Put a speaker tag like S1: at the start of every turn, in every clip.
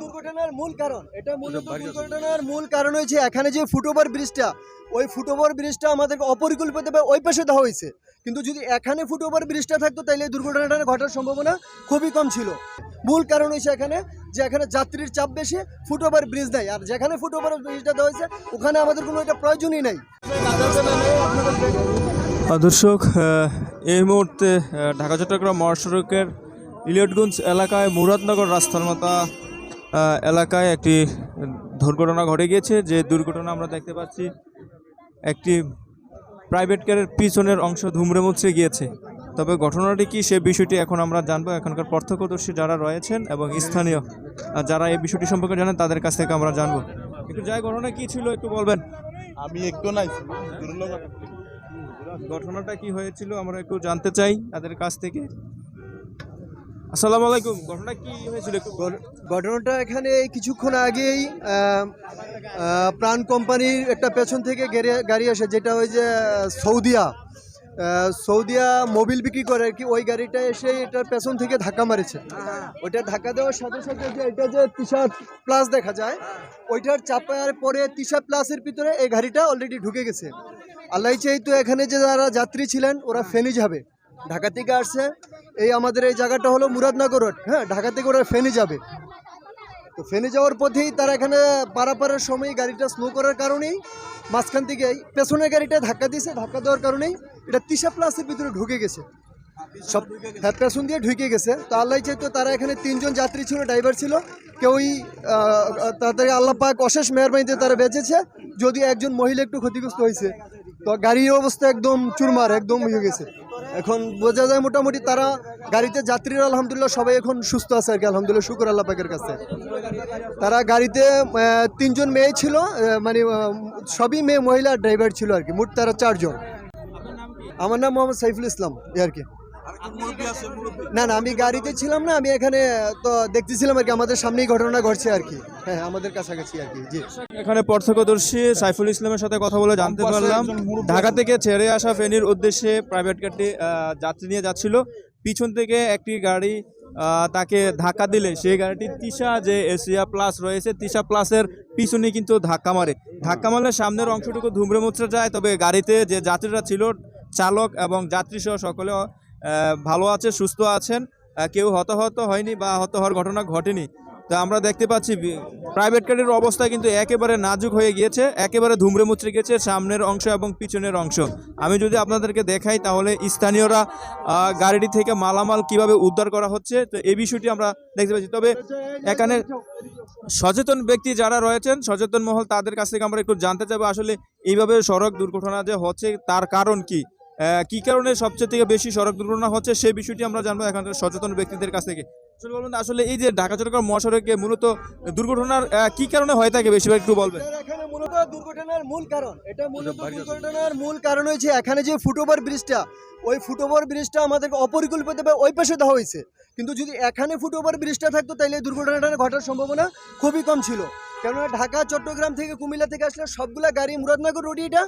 S1: দুর্ঘটনার মূল কারণ। এটা মূলত দুর্ঘটনার মূল কারণ হয়েছে এখানে যে ফুটওভার ব্রিজটা ওই ফুটওভার ব্রিজটা আমাদের অপরিকল্পিতভাবে ওই পাশে দেওয়া হয়েছে। কিন্তু যদি এখানে ফুটওভার ব্রিজটা থাকতো তাহলে এই দুর্ঘটনাটা ঘটার সম্ভাবনা খুবই কম ছিল। মূল কারণ হয়েছে এখানে যে এখানে যাত্রীর চাপ বেশি ফুটওভার ব্রিজ নাই। আর যেখানে ফুটওভার ব্রিজটা দেওয়া হয়েছে ওখানে আমাদের কোনো এটা প্রয়োজনই নাই।
S2: দর্শক এই মুহূর্তে ঢাকা চট্টগ্রাম মহাসড়কের ইলিয়টগঞ্জ এলাকায় মুরাদনগর রাস্তারমাতা আহ, এলাকায় একটি দুর্ঘটনা ঘটে গিয়েছে। যে দুর্ঘটনা আমরা দেখতে পাচ্ছি একটি প্রাইভেট কারের পিছনের অংশ ধুমড়ে মুচড়ে গিয়েছে। তবে ঘটনাটি কি সে বিষয়টি এখন আমরা জানব। এখনকার প্রত্যক্ষদর্শী যারা রয়েছেন এবং স্থানীয় যারা এই বিষয়টি সম্পর্কে জানেন তাদের কাছ থেকে আমরা জানব। একটু যাই ঘটনা কি ছিল একটু বলবেন?
S3: আমি একটু নাই
S2: ঘটনাটা কি হয়েছিল আমরা একটু জানতে চাই তাদের কাছ থেকে। আসসালামু আলাইকুম, ঘটনা কি হয়েছিল
S1: ঘটনাটা এখানে কিছুক্ষণ আগেই প্রাণ কোম্পানির একটা পেছন থেকে গাড়ি আসে, যেটা ওই যে সৌদিয়া। সৌদিয়া মোবিল বিক্রি করে আর কি, ওই গাড়িটা এসে এটার পেছন থেকে ধাক্কা মারেছে। ওইটা ধাক্কা দেওয়ার সাথে সাথে যে, এটা যে তিশা প্লাস দেখা যায়, ওইটার চাপার পরে তিশা প্লাসের ভিতরে এই গাড়িটা অলরেডি ঢুকে গেছে। আল্লাহ চাই তো এখানে যে যারা যাত্রী ছিলেন, ওরা ফেনি যাবে ঢাকা থেকে আসছে। এই আমাদের এই জায়গাটা হলো মুরাদনগর রোড। হ্যাঁ ঢাকা থেকে ওরা ফেনি যাবে। তো ফেনে যাওয়ার পথেই তারা এখানে পারাপারের সময় গাড়িটা স্লো করার কারণেই মাঝখান থেকে পেছনের গাড়িটা ধাক্কা দিয়েছে ধাক্কা দেওয়ার কারণেই এটা তিসা প্লাসের ভিতরে ঢুকে গেছে। সব হ্যাঁ পেছন দিয়ে ঢুকে গেছে। তো আল্লাহ চাইতো তারা এখানে তিনজন যাত্রী ছিল ড্রাইভার ছিল। কেউই আহ, তাড়াতাড়ি আল্লাহ পাক অশেষ মেহরবানিতে তারা বেঁচেছে। যদি একজন মহিলা একটু ক্ষতিগ্রস্ত হয়েছে। তো গাড়ির অবস্থা একদম চুরমার একদম হয়ে গেছে। এখন বোঝা যায় মোটামুটি তারা গাড়িতে যাত্রীরা আলহামদুলিল্লাহ সবাই এখন সুস্থ আছে আর কি, আলহামদুলিল্লাহ, শুকুর আল্লাহ পাকের কাছে। তারা গাড়িতে তিনজন মেয়ে ছিল মানে সবই মেয়ে, মহিলা ড্রাইভার ছিল আর কি, মোট তারা চারজন। আমার নাম মোহাম্মদ সাইফুল ইসলাম আর কি। না না আমি গাড়িতে ছিলাম না আমি এখানে তো দেখতেছিলাম আর কি আমাদের সামনেই ঘটনা ঘটছে আর কি। হ্যাঁ আমাদের কাছাকাছি আর কি জি।
S2: এখানে প্রত্যক্ষদর্শী সাইফুল ইসলামের সাথে কথা বলে জানতে পারলাম। ঢাকা থেকে ছেড়ে আসা ফেনীর উদ্দেশ্যে প্রাইভেট কারটি যাত্রী নিয়ে যাচ্ছিল। পিছন থেকে একটি গাড়ি আহ, তাকে ধাক্কা দিলে। সেই গাড়িটি তিশা যে এশিয়া প্লাস রয়েছে তিশা প্লাসের পিছনে কিন্তু ধাক্কা মারে। ধাক্কা মারলে সামনের অংশটুকু ধুমড়ে মুচড়ে যায় তবে গাড়িতে যে যাত্রীরা ছিল চালক এবং যাত্রী সহ সকলে ভালো আছে, সুস্থ আছেন। কেউ হতাহত হয়নি বা হত হওয়ার ঘটনা ঘটেনি। তো আমরা দেখতে পাচ্ছি প্রাইভেট গাড়ির অবস্থা কিন্তু একেবারে নাজুক হয়ে গিয়েছে, একেবারে ধুমড়ে মুচড়ে গেছে সামনের অংশ এবং পিছনের অংশ। আমি যদি আপনাদেরকে দেখাই, তাহলে স্থানীয়রা গাড়িটি থেকে মালামাল কীভাবে উদ্ধার করা হচ্ছে, তো এই বিষয়টি আমরা দেখতে পাচ্ছি। তবে এখানে সচেতন ব্যক্তি যারা রয়েছেন, সচেতন মহল তাদের কাছ থেকে আমরা একটু জানতে চাইব, আসলে এইভাবে সড়ক দুর্ঘটনা যে হচ্ছে, তার কারণ কি? কি কারণে সবচেয়ে থেকে বেশি সড়ক দুর্ঘটনা হচ্ছে সেই বিষয়টি আমরা জানব এখানকার সচেতন ব্যক্তিদের কাছ থেকে। আসলে বলুন আসলে এই যে ঢাকা চট্টগ্রাম মহাসড়কে মূলত দুর্ঘটনার আহ, কি কারণে হয়ে থাকে বেশিরভাগ একটু বলবেন?
S1: এখানে মূলত দুর্ঘটনার মূল কারণ এটা মূলত দুর্ঘটনার মূল কারণ হয়েছে এখানে যে ফুটওভার ব্রিজটা ওই ফুটওভার ব্রিজটা আমাদের অপরিকল্পিতভাবে ওই পাশে দেওয়া হয়েছে। কিন্তু যদি এখানে ফুটওভার ব্রিজটা থাকতো তাহলে এই দুর্ঘটনাটা ঘটার সম্ভাবনা খুবই কম ছিল। কেননা ঢাকা চট্টগ্রাম থেকে কুমিল্লা থেকে আসলে সবগুলা গাড়ি মুরাদনগর রোডে এটা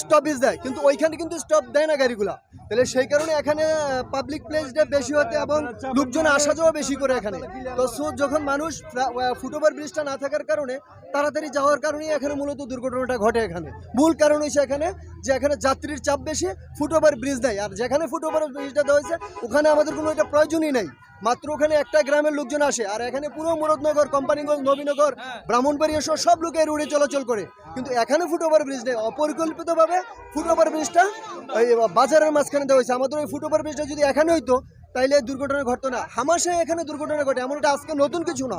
S1: স্টপেজ দেয় কিন্তু ওইখানে কিন্তু স্টপ দেয় না গাড়িগুলা। তাহলে সেই কারণে এখানে পাবলিক প্লেসটা বেশি হতে এবং লোকজন আসা যাওয়া বেশি করে এখানে। তো সো যখন মানুষ ফুটওভার ব্রিজটা না থাকার কারণে তাড়াতাড়ি যাওয়ার কারণেই এখানে মূলত দুর্ঘটনাটা ঘটে এখানে। মূল কারণ হয়েছে এখানে যে এখানে যাত্রীর চাপ বেশি ফুটওভার ব্রিজ দেয়। আর যেখানে ফুটওভার ব্রিজটা দেওয়া হয়েছে ওখানে আমাদের কোনো এটা প্রয়োজনই নাই। মাত্র ওখানে একটা গ্রামের লোকজন আসে। আর এখানে পুরো মুরদনগর কোম্পানিগঞ্জ নবীনগর ব্রাহ্মণবাড়ি এসব সব লোক এই রোডে চলাচল করে। কিন্তু এখানে ফুটওভার ব্রিজ নেই। অপরিকল্পিতভাবে ফুটওভার ব্রিজটা ওই বাজারের মাঝখানে দেওয়া হয়েছে। আমাদের ওই ফুটওভার ব্রিজটা যদি এখানে হইতো, তাইলে দুর্ঘটনা ঘটতো না। হামাশায় এখানে দুর্ঘটনা ঘটে এমন এটা আজকে নতুন কিছু না।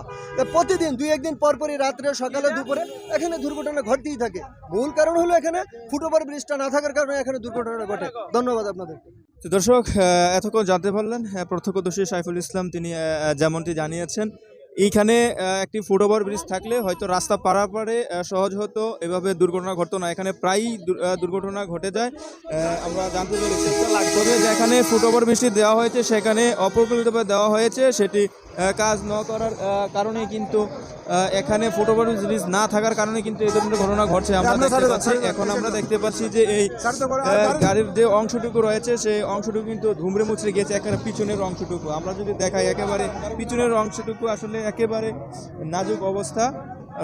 S1: প্রতিদিন দুই একদিন পর পরই রাত্রে, সকালে, দুপুরে এখানে দুর্ঘটনা ঘটতেই থাকে। মূল কারণ হলো এখানে ফুটওভার ব্রিজটা না থাকার কারণে এখানে দুর্ঘটনা ঘটে। ধন্যবাদ আপনাদের।
S2: দর্শক এতক্ষণ জানতে পারলেন প্রত্যক্ষদর্শী সাইফুল ইসলাম, তিনি যেমনটি জানিয়েছেন এইখানে একটি ফুটওভার ব্রিজ থাকলে হয়তো রাস্তা পারাপারে সহজ হতো। এভাবে দুর্ঘটনা ঘটতো না। এখানে প্রায়ই দুর- দুর্ঘটনা ঘটে যায়। আমরা জানতে পেরেছি তবে যেখানে ফুটওভার ব্রিজটি দেওয়া হয়েছে। সেখানে অপ্রকৃতভাবে দেওয়া হয়েছে। সেটি কাজ ন করার কারণে কিন্তু এখানে ফুটওভার ব্রিজ না থাকার কারণে কিন্তু এই ধরনের ঘটনা ঘটছে। আমরা দেখতে পাচ্ছি এখন আমরা দেখতে পাচ্ছি যে এই গাড়ির যে অংশটুকু রয়েছে সেই অংশটুকু কিন্তু ধুমড়ে মুচড়ে গেছে একেবারে পিছনের অংশটুকু। আমরা যদি দেখাই একেবারে পিছনের অংশটুকু আসলে একেবারে নাজুক অবস্থা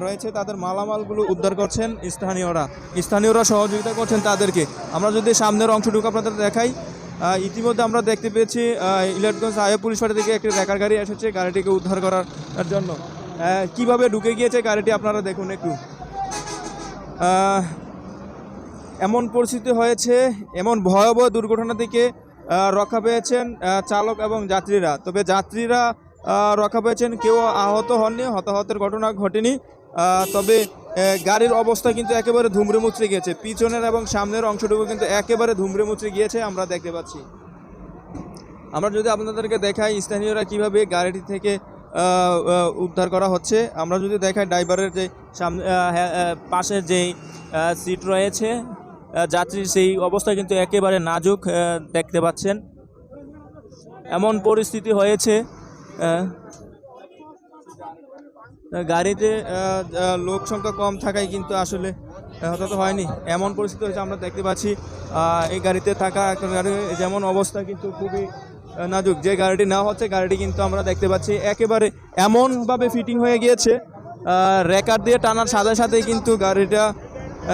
S2: রয়েছে। তাদের মালামালগুলো উদ্ধার করছেন স্থানীয়রা। স্থানীয়রা সহযোগিতা করছেন তাদেরকে। আমরা যদি সামনের অংশটুকু আপনাদের দেখাই ইতিমধ্যে আমরা দেখতে পেয়েছি ইলেটগঞ্জ হাইওয়ে পুলিশ ফাঁড়ি থেকে একটি রেকার গাড়ি এসেছে গাড়িটিকে উদ্ধার করার জন্য। কীভাবে ঢুকে গিয়েছে গাড়িটি আপনারা দেখুন একটু। এমন পরিস্থিতি হয়েছে, এমন ভয়াবহ দুর্ঘটনা থেকে রক্ষা পেয়েছেন চালক এবং যাত্রীরা। তবে যাত্রীরা রক্ষা পেয়েছেন, কেউ আহত হননি, হতাহতের ঘটনা ঘটেনি। তবে গাড়ির অবস্থা কিন্তু একেবারে ধুমড়ে মুচড়ে গিয়েছে। পিছনের এবং সামনের অংশটুকু কিন্তু একেবারে ধুমড়ে মুচড়ে গিয়েছে, আমরা দেখতে পাচ্ছি। আমরা যদি আপনাদেরকে দেখাই, স্থানীয়রা কীভাবে গাড়িটি থেকে উদ্ধার করা হচ্ছে, আমরা যদি দেখাই ড্রাইভারের যে সামনে পাশের যেই সিট রয়েছে যাত্রীর সেই অবস্থা কিন্তু একেবারে নাজুক দেখতে পাচ্ছেন। এমন পরিস্থিতি হয়েছে গাড়িতে লোক সংখ্যা কম থাকায় কিন্তু আসলে হতাহত হয়নি। এমন পরিস্থিতি হয়েছে, আমরা দেখতে পাচ্ছি এই গাড়িতে থাকা একটা গাড়ি যেমন অবস্থা কিন্তু খুবই নাজুক। যে গাড়িটি না হচ্ছে, গাড়িটি কিন্তু আমরা দেখতে পাচ্ছি, একেবারে এমনভাবে ফিটিং হয়ে গিয়েছে রেকার দিয়ে টানার সাথে সাথেই কিন্তু গাড়িটা